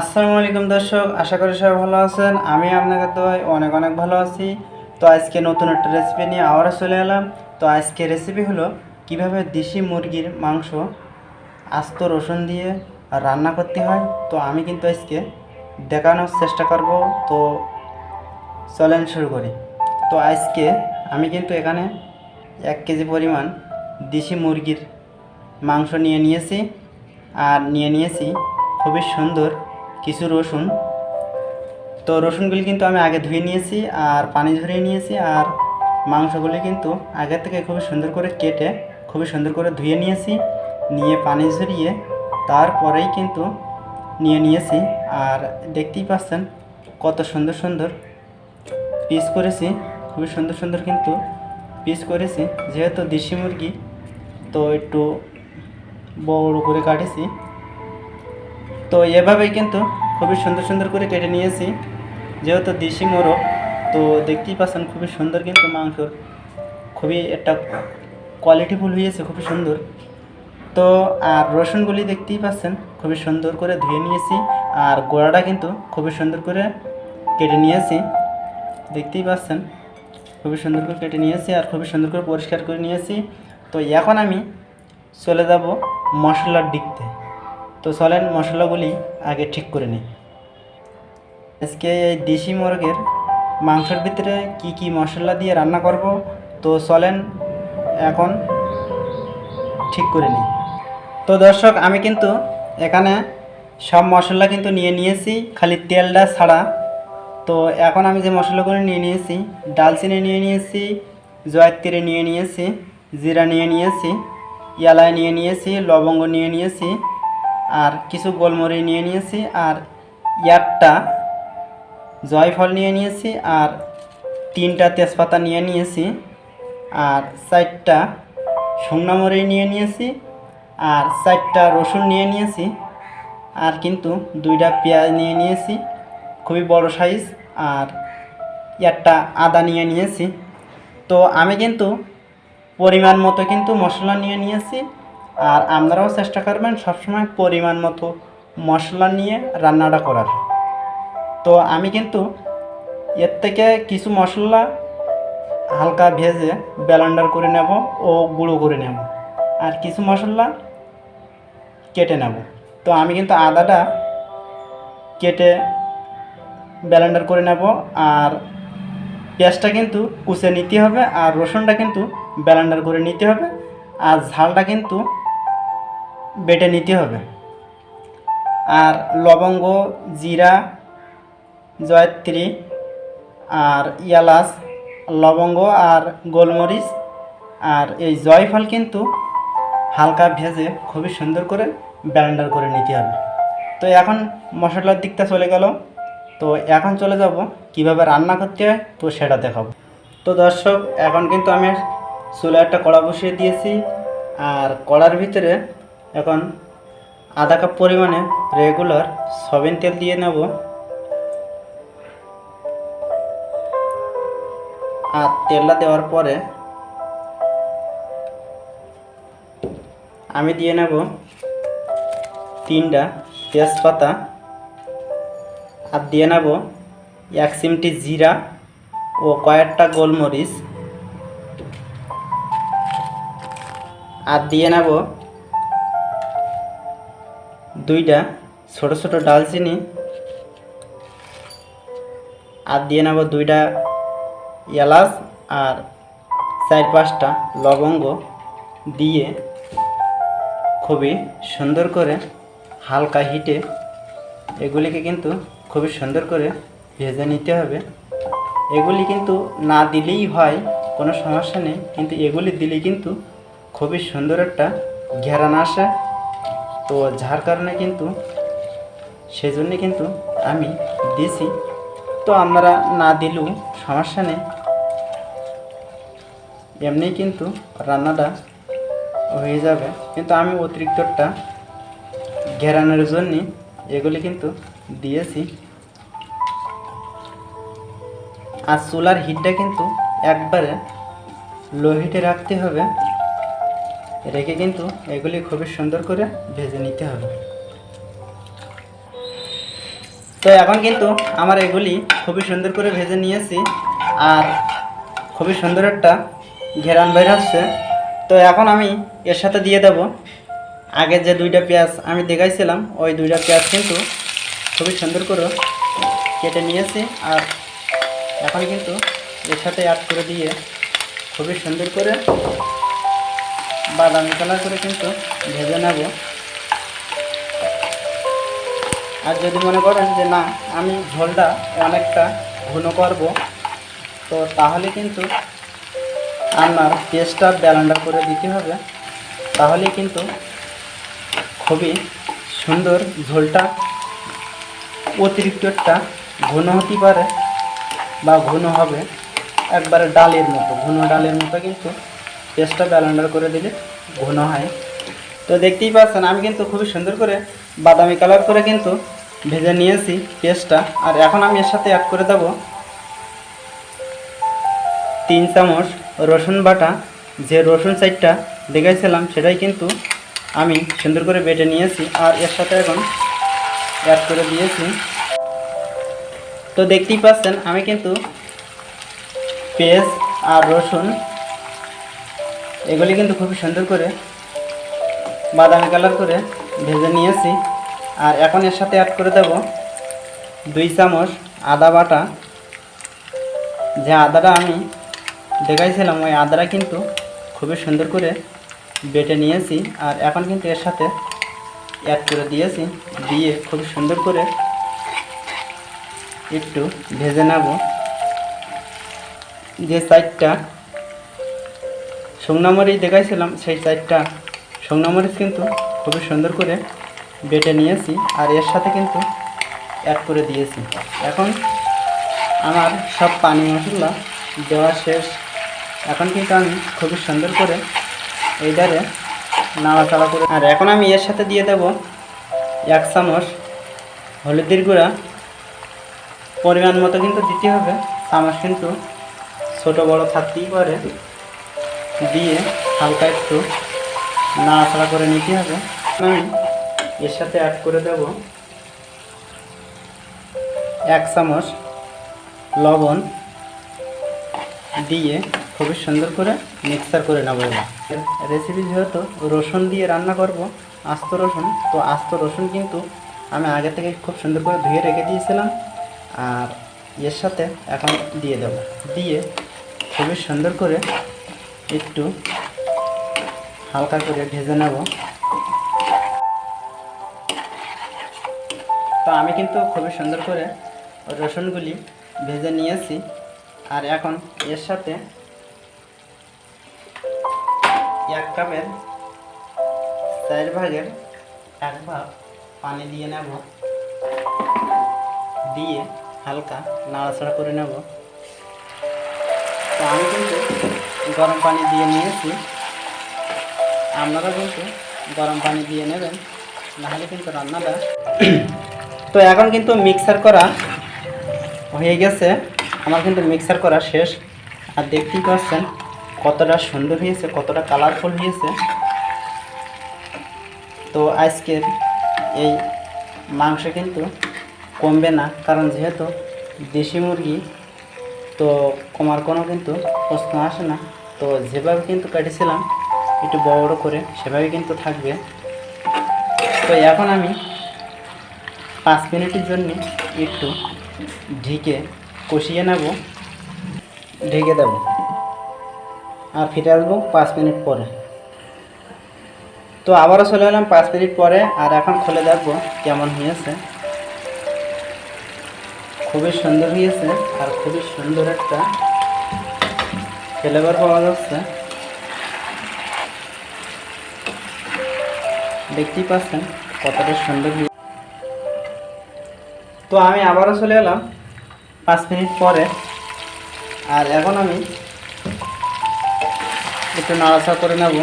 আসসালামু আলাইকুম দর্শক, আশা করি সবাই ভালো আছেন। আমি আপনাদের দোয়ায় অনেক অনেক ভালো আছি। তো আজকে নতুন একটা রেসিপি নিয়ে আবারও চলে এলাম। তো আজকে রেসিপি হলো কীভাবে দেশি মুরগির মাংস আস্ত রসুন দিয়ে রান্না করতে হয়। তো আমি কিন্তু আজকে দেখানোর চেষ্টা করব। তো চলেন শুরু করি। তো আজকে আমি কিন্তু এখানে এক কেজি পরিমাণ দেশি মুরগির মাংস নিয়ে নিয়েছি। আর নিয়ে নিয়েছি খুবই সুন্দর কিছু রসুন। তো রসুনগুলি কিন্তু আমি আগে ধুয়ে নিয়েছি আর পানি ঝরিয়ে নিয়েছি আর মাংসগুলি কিন্তু আগে থেকে খুবই সুন্দর করে কেটে খুবই সুন্দর করে ধুয়ে নিয়েছি, নিয়ে পানি ঝরিয়ে তারপরেই কিন্তু নিয়ে নিয়েছি আর দেখতেই পাচ্ছেন কত সুন্দর সুন্দর পিস করেছি, খুবই সুন্দর সুন্দর কিন্তু পিস করেছি। যেহেতু দেশি মুরগি, তো একটু বড় করে কাটেছি। তো এভাবেই কিন্তু খুবই সুন্দর সুন্দর করে কেটে নিয়েছি। যেহেতু দেশি মোরগ, তো দেখতেই পাচ্ছেন খুবই সুন্দর কিন্তু মাংসর। খুবই একটা কোয়ালিটিফুল হয়েছে, খুবই সুন্দর। তো, আর রসুনগুলি দেখতেই পাচ্ছেন, খুবই সুন্দর করে ধুয়ে নিয়েছি। আর গোড়াটা কিন্তু খুবই সুন্দর করে কেটে নিয়েছি। দেখতেই পাচ্ছেন, খুবই সুন্দর করে কেটে নিয়েছি আর খুবই সুন্দর করে পরিষ্কার করে নিয়েছি। তো, এখন আমি চলে যাব মশলার দিকতে। তো চলেন মশলাগুলি আগে ঠিক করে নিই। আজকে এই দেশি মুরগের মাংসের ভিতরে কি কি মশলা দিয়ে রান্না করব? তো চলেন এখন ঠিক করে নিই। তো দর্শক, আমি কিন্তু এখানে সব মশলা কিন্তু নিয়ে নিয়েছি, খালি তেলটা ছাড়া। তো এখন আমি যে মশলাগুলো নিয়ে নিয়েছি, ডালচিনি নিয়ে নিয়েছি, জয়ত্রী নিয়ে নিয়েছি, জিরা নিয়ে নিয়েছি এলাই নিয়ে নিয়েছি, লবঙ্গ নিয়ে নিয়েছি আর কিছু গোলমরিচ নিয়ে নিয়েছি আর ইয়ারটা জয়ফল নিয়ে নিয়েছি আর তিনটা তেজপাতা নিয়ে নিয়েছি আর চারটা শুকনো নিয়ে নিয়েছি আর চারটা রসুন নিয়ে নিয়েছি আর কিন্তু দুইটা পেঁয়াজ নিয়ে নিয়েছি, খুবই বড় সাইজ আর একটা আদা নিয়ে নিয়েছি। তো আমি কিন্তু পরিমাণ মতো কিন্তু মশলা নিয়ে নিয়েছি আর আপনারাও চেষ্টা করবেন সবসময় পরিমাণ মতো মশলা নিয়ে রান্নাটা করার। তো আমি কিন্তু এর থেকে কিছু মশলা হালকা ভেজে ব্যালান্ডার করে নেব ও গুঁড়ো করে নেব। আর কিছু মশলা কেটে নেব। তো আমি কিন্তু আদাটা কেটে ব্যালেন্ডার করে নেব আর পেঁয়াজটা কিন্তু কুচে নিতে হবে আর রসুনটা কিন্তু ব্যালেন্ডার করে নিতে হবে। আর ঝালটা কিন্তু বেটে নিতে হবে। আর লবঙ্গ, জিরা, জয়ত্রী, আর ইয়ালাচ লবঙ্গ আর গোলমরিচ, আর এই জয়ফল কিন্তু হালকা ভেজে খুবই সুন্দর করে ব্যালেন্ডার করে নিতে হবে। তো এখন মশলার দিকটা চলে গেল। তো এখন চলে যাব কীভাবে রান্না করতে হয়, তো সেটা দেখাবো। তো দর্শক, এখন কিন্তু আমি চুলে একটা কড়া বসিয়ে দিয়েছি। আর কড়ার ভিতরে এখন আধা কাপ পরিমাণে রেগুলার সবিন তেল দিয়ে নেব। আর তেলটা দেওয়ার পরে আমি দিয়ে নেব তিনটা তেজপাতা। আর দিয়ে নেব এক চিমটি জিরা ও কয়েকটা গোলমরিচ। আর দিয়ে নেব দুইটা ছোট ছোট ডালচিনি। আর দিয়ে নেব দুইটা এলাচ আর চার পাঁচটা লবঙ্গ দিয়ে খুবই সুন্দর করে হালকা হিটে এগুলিকে কিন্তু খুবই সুন্দর করে ভেজে নিতে হবে। এগুলি কিন্তু না দিলেই হয়, কোনো সমস্যা নেই। কিন্তু এগুলি দিলে কিন্তু খুবই সুন্দর একটা ঘেরান আসে। তো যার কারণে কিন্তু সেজন্যে কিন্তু আমি দিছি। তো আমরা না দিলেও সমস্যা নেই। এমনি কিন্তু রান্নাটা হয়ে যাবে। কিন্তু আমি অতিরিক্তটা ঘেরানোর জন্যে এগুলি কিন্তু দিয়েছি। আর চুলার হিটটা কিন্তু একবারে লো হিটে রাখতে হবে। রেখে কিন্তু এগুলি খুবই সুন্দর করে ভেজে নিতে হবে। তো এখন কিন্তু আমার এগুলি খুবই সুন্দর করে ভেজে নিয়েছি আর খুবই সুন্দর একটা ঘেরান বের হচ্ছে। তো এখন আমি এর সাথে দিয়ে দেব। আগে যে দুইটা পেঁয়াজ আমি দেখাইছিলাম, ওই দুইটা পেঁয়াজ কিন্তু খুবই সুন্দর করে কেটে নিয়েছি আর এখন কিন্তু এর সাথে অ্যাড করে দিয়ে খুবই সুন্দর করে বাদামি কালার করে কিন্তু ভেজে নেব। আর যদি মনে করেন যে না, আমি ঝোলটা অনেকটা ঘন করব, তো তাহলে কিন্তু আপনার পেস্টটা ব্যালেন্ডার করে দিতে হবে। তাহলে কিন্তু খুবই সুন্দর ঝোলটা অতিরিক্ত একটা ঘন হতে পারে বা ঘন হবে। একবারে ডালের মতো, ঘন ডালের মতো কিন্তু পেস্টটা ব্যালেন্ডার করে দিলে ঘন হয়। তো দেখতেই পাচ্ছেন, আমি কিন্তু খুবই সুন্দর করে বাদামি কালার করে কিন্তু ভেজে নিয়েছি পেস্টটা। আর এখন আমি এর সাথে অ্যাড করে দেবো তিন চামচ রসুন বাটা। যে রসুন সাইডটা দেখাইছিলাম, সেটাই কিন্তু আমি সুন্দর করে বেটে নিয়েছি আর এর সাথে এখন অ্যাড করে দিয়েছি। তো দেখতেই পাচ্ছেন, আমি কিন্তু পেঁয়াজ আর রসুন এগুলি কিন্তু খুবই সুন্দর করে বাদামি কালার করে ভেজে নিয়েছি। আর এখন এর সাথে অ্যাড করে দেব দুই চামচ আদা বাটা। যে আদাটা আমি দেখাইছিলাম, ওই আদাটা কিন্তু খুবই সুন্দর করে বেটে নিয়েছি। আর এখন কিন্তু এর সাথে অ্যাড করে দিয়েছি, দিয়ে খুব সুন্দর করে একটু ভেজে নেব। যে সাইডটা শুকনো মরিচ দেখাইছিলাম, সেই সাইডটা শুকনো মরিচ কিন্তু খুবই সুন্দর করে বেটে নিয়েছি আর এর সাথে কিন্তু অ্যাড করে দিয়েছি। এখন আমার সব পানি মশলা দেওয়া শেষ। এখন কিন্তু আমি খুবই সুন্দর করে এই এইটারে নাড়াচাড়া করে আর এখন আমি এর সাথে দিয়ে দেব এক চামচ হলুদের গুঁড়া। পরিমাণ মতো কিন্তু দিতে হবে। চামচ কিন্তু ছোটো বড় থাকতেই পারে। দিয়ে হালকা একটু নাড়াচাড়া করে নিতে হবে। আমি এর সাথে অ্যাড করে দেব এক চামচ লবণ দিয়ে খুবই সুন্দর করে মিক্সার করে নেব রেসিপি যেহেতু রসুন দিয়ে রান্না করব, আস্ত রসুন, তো আস্ত রসুন কিন্তু আমি আগে থেকে খুব সুন্দর করে ধুয়ে রেখে দিয়েছিলাম, আর এর সাথে এখন দিয়ে দেবো। দিয়ে খুবই সুন্দর করে একটু হালকা করে ভেজে নেব। তো আমি কিন্তু খুবই সুন্দর করে রসুনগুলি ভেজে নিয়েছি। আর এখন এর সাথে এক কাপের চার ভাগের এক ভাগ পানি দিয়ে নেব। দিয়ে হালকা নাড়াচাড়া করে নেব। তো আমি কিন্তু গরম পানি দিয়ে নিয়েছি। আপনারা কিন্তু গরম পানি দিয়ে নেবেন, নাহলে কিন্তু রান্নাটা তো এখন কিন্তু মিক্সার করা হয়ে গেছে। আমার কিন্তু মিক্সার করা শেষ। আর দেখতেই পাচ্ছেন কতটা সুন্দর হয়েছে, কতটা কালারফুল হয়েছে। তো আজকের এই মাংস কিন্তু কমবে না, কারণ যেহেতু দেশি মুরগি তো কমার কোনো কিন্তু প্রশ্ন আসে না। তো যেভাবে কিন্তু কাটিয়েছিলাম একটু বড় বড় করে সেভাবে কিন্তু থাকবে। তো এখন আমি পাঁচ মিনিটের জন্য একটু ঢেকে কষিয়ে নেব। ঢেকে দেব। আর ফিরে আসব পাঁচ মিনিট পরে। তো আবারও চলে এলাম পাঁচ মিনিট পরে আর এখন খুলে দেখব কেমন হয়েছে। খুবই সুন্দর হয়েছে আর খুবই সুন্দর একটা ফ্লেভার পাওয়া যাচ্ছে। দেখতেই পাচ্ছেন কতটা সুন্দর তো আমি আবারও চলে এলাম পাঁচ মিনিট পরে। আর এখন আমি একটু নাড়াচাড়া করে নেব।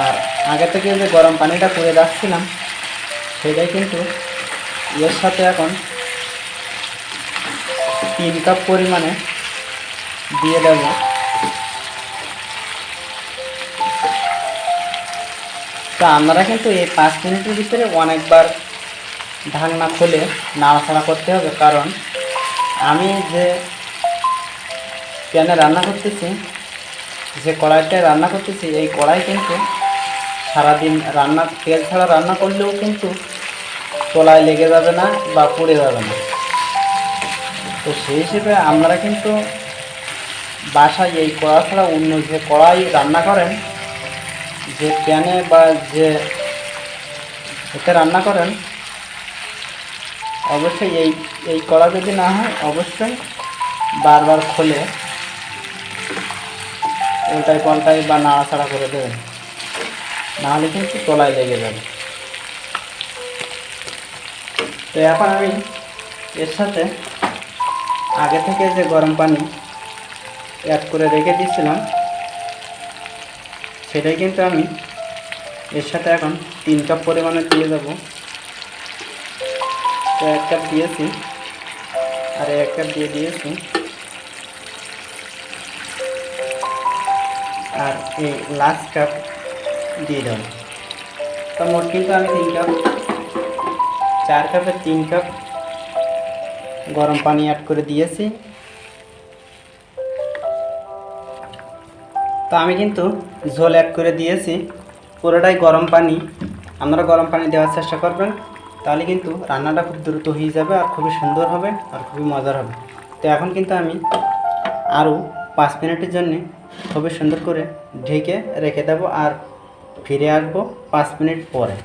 আর আগে থেকে যে গরম পানিটা করে রাখছিলাম, সেটাই কিন্তু এর সাথে এখন তিন কাপ পরিমাণে দিয়ে দেব। তা আপনারা কিন্তু এই পাঁচ মিনিটের ভিতরে অনেকবার ঢাকনা খুলে নাড়াচাড়া করতে হবে, কারণ আমি যে প্যানে রান্না করতেছি, যে কড়াইটায় রান্না করতেছি, এই কড়াই কিন্তু সারাদিন রান্না, তেল ছাড়া রান্না করলেও কিন্তু তলায় লেগে যাবে না বা পুড়ে যাবে না। তো সেই হিসেবে আপনারা কিন্তু বাসায় এই কড়া ছাড়া অন্য যে কড়াই রান্না করেন, যে প্যানে বা যে এতে রান্না করেন, অবশ্যই এই এই কড়া যদি না হয়, অবশ্যই বারবার খোলে উল্টাই পাল্টাই বা নাড়াচাড়া করে দেবেন। নাহলে কিন্তু তলায় লেগে যাবে। তো এখন আমি এর সাথে আগে থেকে যে গরম পানি অ্যাড করে রেখে দিয়েছিলাম, সেটাই কিন্তু আমি এর সাথে এখন তিন কাপ পরিমাণে দিয়ে দেবো। তো এক কাপ দিয়েছি, আর এক কাপ দিয়ে দিয়েছি। আর এই লাস্ট কাপ দিয়ে দেবো। তো মোট কিন্তু আমি তিন কাপ, চার কাপে তিন কাপ গরম পানি অ্যাড করে দিয়েছি। তো আমি কিন্তু ঝোল অ্যাড করে দিয়েছি। পুরোটাই গরম পানি। আপনারা গরম পানি দেওয়ার চেষ্টা করবেন। তাহলে কিন্তু রান্নাটা খুব দ্রুত হয়ে যাবে আর খুবই সুন্দর হবে আর খুবই মজার হবে। তো এখন কিন্তু আমি আরও পাঁচ মিনিটের জন্য খুবই সুন্দর করে ঢেকে রেখে দেবো আর ফিরে আসব পাঁচ মিনিট পরে।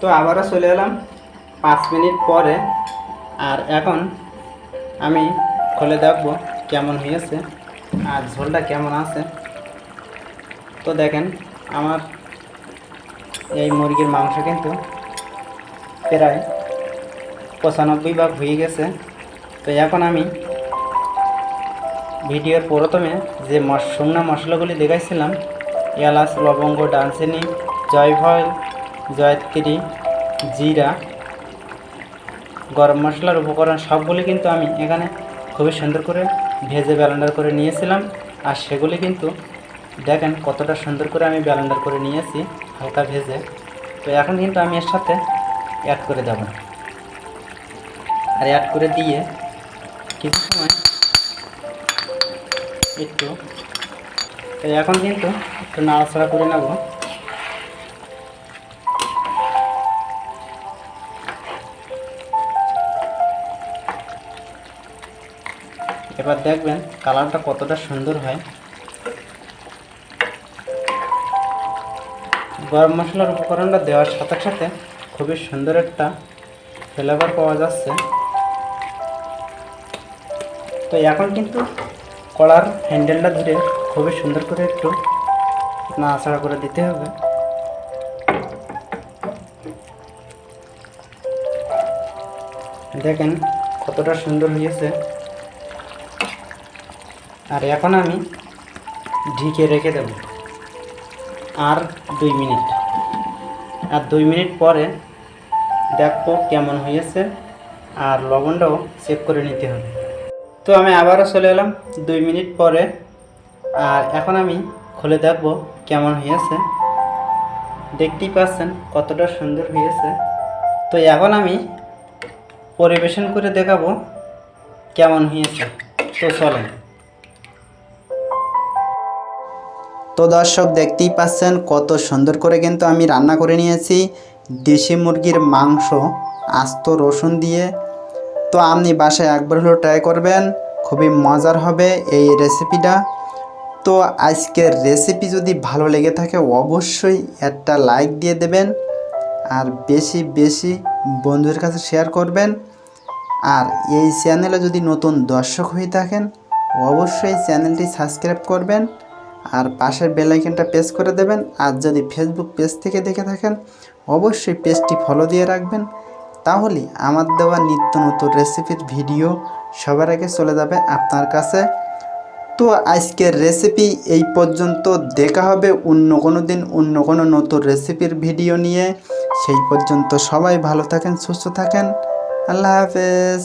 তো আবারও চলে এলাম। পাঁচ মিনিট পরে আর এখন আমি খুলে দেখব কেমন হয়েছে আর ঝোলটা কেমন আছে। তো দেখেন, আমার এই মুরগির মাংস কিন্তু প্রায় পঁচানব্বই ভাগ হয়ে গেছে। তো এখন আমি ভিডিওর প্রথমে যে শুকনো মশলাগুলি দেখাইছিলাম, এলাচ, লবঙ্গ, ডালচিনি, জয়ফল, জয়ত্রী, জিরা গরম মশলার উপকরণ সবগুলি কিন্তু আমি এখানে খুবই সুন্দর করে ভেজে ব্যালেন্ডার করে নিয়েছিলাম। আর সেগুলি কিন্তু দেখেন কতটা সুন্দর করে আমি ব্যালেন্ডার করে নিয়েছি হালকা ভেজে। তো এখন কিন্তু আমি এর সাথে অ্যাড করে দেব। আর অ্যাড করে দিয়ে কিছু সময় একটু এখন কিন্তু একটু নাড়াচাড়া করে নেব। এবার দেখবেন কালারটা কতটা সুন্দর হয়। গরম মশলার উপকরণটা দেওয়ার সাথে সাথে খুবই সুন্দর একটা ফ্লেভার পাওয়া যাচ্ছে। তো এখন কিন্তু কলার হ্যান্ডেলটা ধরে খুবই সুন্দর করে একটু নাড়াচাড়া করে দিতে হবে। দেখেন কতটা সুন্দর হয়েছে। আর এখন আমি ঢেকে রেখে দেব। আর দুই মিনিট। আর দুই মিনিট পরে দেখব কেমন হয়েছে আর লবণটাও চেক করে নিতে হবে। তো আমি আবারও চলে এলাম দুই মিনিট পরে। আর এখন আমি খুলে দেখব কেমন হয়েছে। দেখতেই পাচ্ছেন কতটা সুন্দর হয়েছে। তো এখন আমি পরিবেশন করে দেখাবো কেমন হয়েছে। তো চলেন। তো দর্শক দেখতেই পাচ্ছেন, কত সুন্দর করে কিন্তু আমি রান্না করে নিয়েছি। দেশি মুরগির মাংস, আস্ত রসুন দিয়ে। তো আপনি বাসায় একবার হলেও ট্রাই করবেন, খুবই মজার হবে এই রেসিপিটা তো আজকের রেসিপি যদি ভালো লেগে থাকে, অবশ্যই একটা লাইক দিয়ে দেবেন। আর বেশি বেশি বন্ধুদের কাছে শেয়ার করবেন। আর এই চ্যানেলে যদি নতুন দর্শক হয়ে থাকেন, অবশ্যই চ্যানেলটি সাবস্ক্রাইব করবেন। আর পাশের বেল আইকনটা প্রেস করে দেবেন। আর যদি ফেসবুক পেজ থেকে দেখে থাকেন, অবশ্যই পেজটি ফলো দিয়ে রাখবেন। তাহলে আমার দেওয়া নিত্য নতুন রেসিপির ভিডিও সবার আগে চলে যাবে আপনার কাছে। তো আজকের রেসিপি এই পর্যন্ত। দেখা হবে অন্য কোনো দিন অন্য কোনো নতুন রেসিপির ভিডিও নিয়ে। সেই পর্যন্ত সবাই ভালো থাকেন, সুস্থ থাকেন। আল্লাহ হাফেজ।